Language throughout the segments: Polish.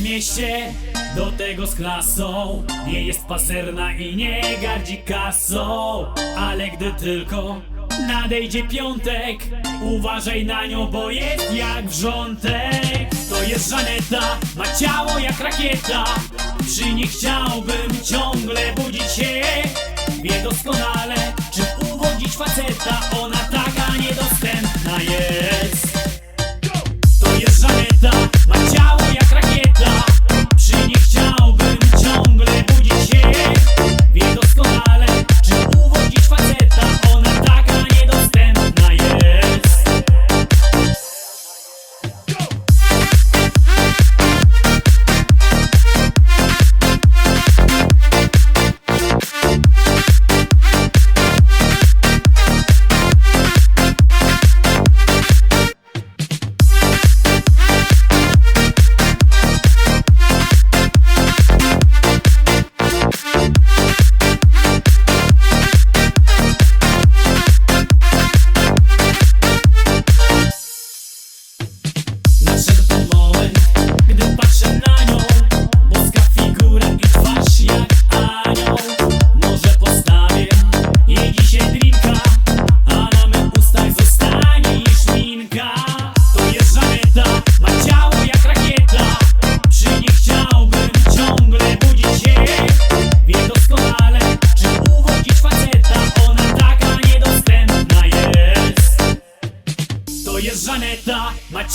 mieście Do tego z klasą. Nie jest paserna i nie gardzi kasą. Ale gdy tylko nadejdzie piątek Uważaj na nią, bo jest jak wrzątek. To jest Żaneta, ma ciało jak rakieta. Przy niej chciałbym ciągle budzić się. Wie doskonale, czym uwodzić faceta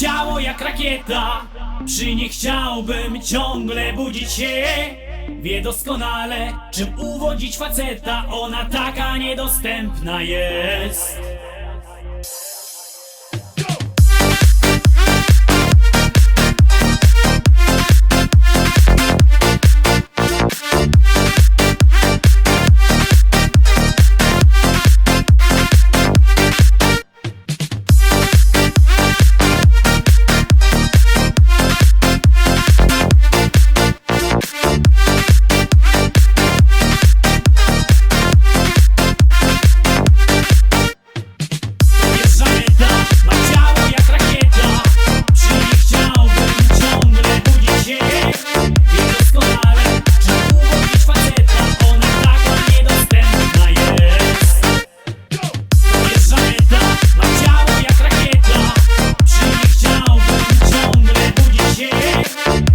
ciało jak rakieta. Przy niej chciałbym ciągle budzić się. Wie doskonale, czym uwodzić faceta. Ona taka niedostępna jest Bye.